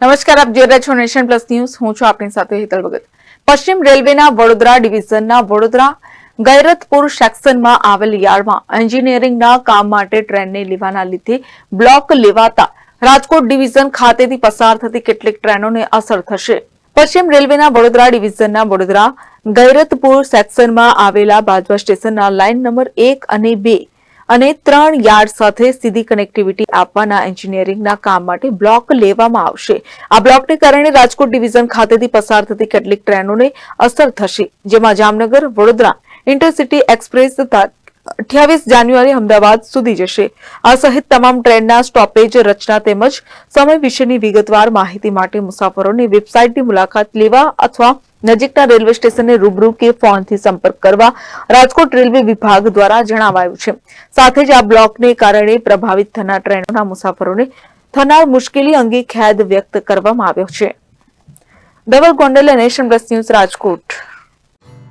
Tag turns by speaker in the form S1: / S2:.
S1: નમસ્કાર, આપ જોઈ રહ્યા છો નેશન પ્લસ ન્યૂઝ. હું છું આપની સાથે હેતલ ભગત. પશ્ચિમ રેલવેના વડોદરા ડિવિઝનના વડોદરા ગૈરતપુર સેક્શનમાં આવેલ યાર્ડમાં એન્જિનિયરિંગના કામ માટે ટ્રેનને લેવાના લીધે બ્લોક લેવાતા રાજકોટ ડિવિઝન ખાતેથી પસાર થતી કેટલીક ટ્રેનોને અસર થશે. પશ્ચિમ રેલવેના વડોદરા ડિવિઝનના વડોદરા ગૈરતપુર સેક્શનમાં આવેલા બાજવા સ્ટેશનના લાઇન નંબર એક અને બે અને ત્રણ યાર્ડ સાથે સીધી કનેક્ટિવિટી આપવાના એન્જિનિયરિંગના કામ માટે બ્લોક લેવામાં આવશે. આ બ્લોકને કારણે રાજકોટ ડિવિઝન ખાતેથી પસાર થતી કેટલીક ટ્રેનોને અસર થશે, જેમાં જામનગર, વડોદરા, ઇન્ટરસિટી એક્સપ્રેસ તથા અઠ્યાવીસ જાન્યુઆરી અમદાવાદ સુધી જશે. આ સહિત તમામ ટ્રેનના સ્ટોપેજ, રચના તેમજ સમય વિશેની વિગતવાર માહિતી માટે મુસાફરોની વેબસાઇટની મુલાકાત લેવા અથવા નજીકના રેલવે સ્ટેશનને રૂબરૂ કે ફોનથી સંપર્ક કરવા રાજકોટ રેલવે વિભાગ દ્વારા જણાવાયું છે. સાથે જ આ બ્લોકને કારણે પ્રભાવિત થનાર ટ્રેનોના મુસાફરોને થનાર મુશ્કેલી અંગે ખેદ વ્યક્ત કરવામાં આવ્યો છે. Dhaval Gondal nation plus news Rajkot.